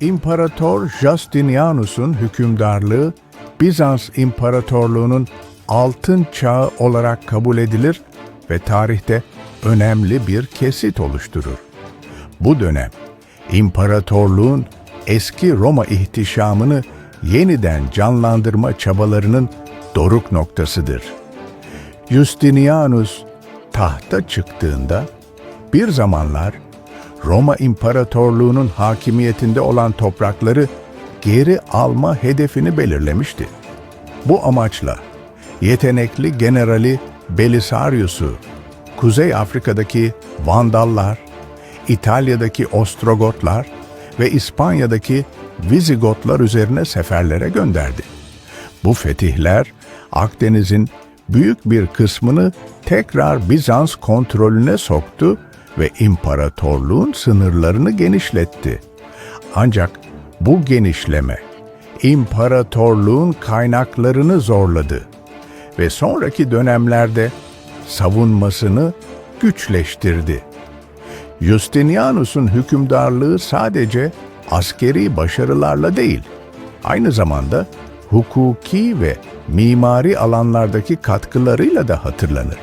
İmparator Justinianus'un hükümdarlığı Bizans İmparatorluğu'nun altın çağı olarak kabul edilir ve tarihte önemli bir kesit oluşturur. Bu dönem imparatorluğun eski Roma ihtişamını yeniden canlandırma çabalarının doruk noktasıdır. Justinianus tahta çıktığında bir zamanlar Roma İmparatorluğu'nun hakimiyetinde olan toprakları geri alma hedefini belirlemişti. Bu amaçla yetenekli generali Belisarius'u Kuzey Afrika'daki Vandallar, İtalya'daki Ostrogotlar ve İspanya'daki Vizigotlar üzerine seferlere gönderdi. Bu fetihler Akdeniz'in büyük bir kısmını tekrar Bizans kontrolüne soktu ve imparatorluğun sınırlarını genişletti. Ancak bu genişleme imparatorluğun kaynaklarını zorladı ve sonraki dönemlerde savunmasını güçleştirdi. Justinianus'un hükümdarlığı sadece askeri başarılarla değil, aynı zamanda hukuki ve mimari alanlardaki katkılarıyla da hatırlanır.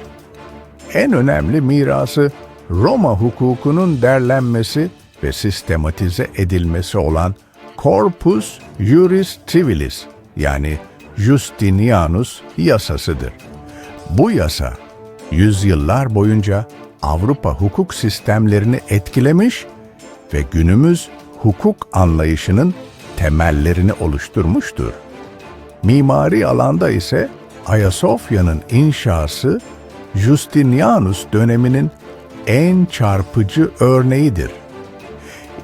En önemli mirası Roma hukukunun derlenmesi ve sistematize edilmesi olan Corpus Juris Civilis yani Justinianus yasasıdır. Bu yasa yüzyıllar boyunca Avrupa hukuk sistemlerini etkilemiş ve günümüz hukuk anlayışının temellerini oluşturmuştur. Mimari alanda ise Ayasofya'nın inşası Justinianus döneminin en çarpıcı örneğidir.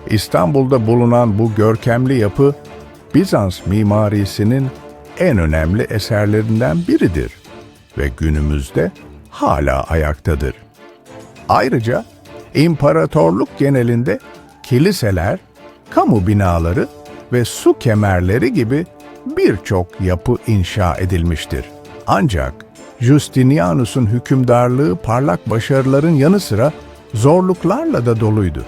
İstanbul'da bulunan bu görkemli yapı Bizans mimarisinin en önemli eserlerinden biridir ve günümüzde hala ayaktadır. Ayrıca imparatorluk genelinde kiliseler, kamu binaları ve su kemerleri gibi birçok yapı inşa edilmiştir. Ancak Justinianus'un hükümdarlığı parlak başarıların yanı sıra zorluklarla da doluydu.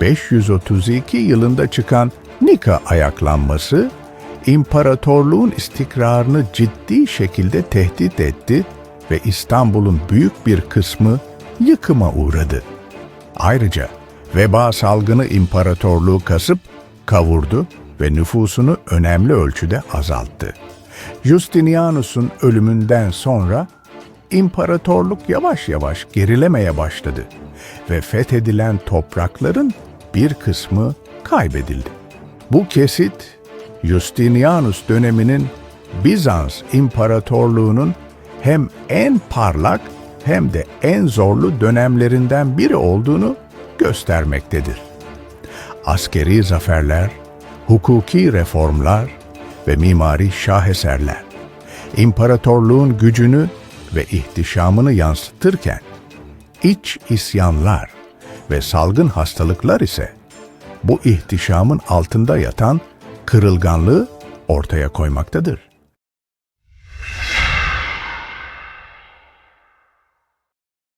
532 yılında çıkan Nika ayaklanması, imparatorluğun istikrarını ciddi şekilde tehdit etti ve İstanbul'un büyük bir kısmı yıkıma uğradı. Ayrıca veba salgını imparatorluğu kasıp kavurdu ve nüfusunu önemli ölçüde azalttı. Justinianus'un ölümünden sonra imparatorluk yavaş yavaş gerilemeye başladı ve fethedilen toprakların bir kısmı kaybedildi. Bu kesit Justinianus döneminin Bizans İmparatorluğu'nun hem en parlak hem de en zorlu dönemlerinden biri olduğunu göstermektedir. Askeri zaferler, hukuki reformlar ve mimari şaheserler imparatorluğun gücünü ve ihtişamını yansıtırken iç isyanlar ve salgın hastalıklar ise bu ihtişamın altında yatan kırılganlığı ortaya koymaktadır.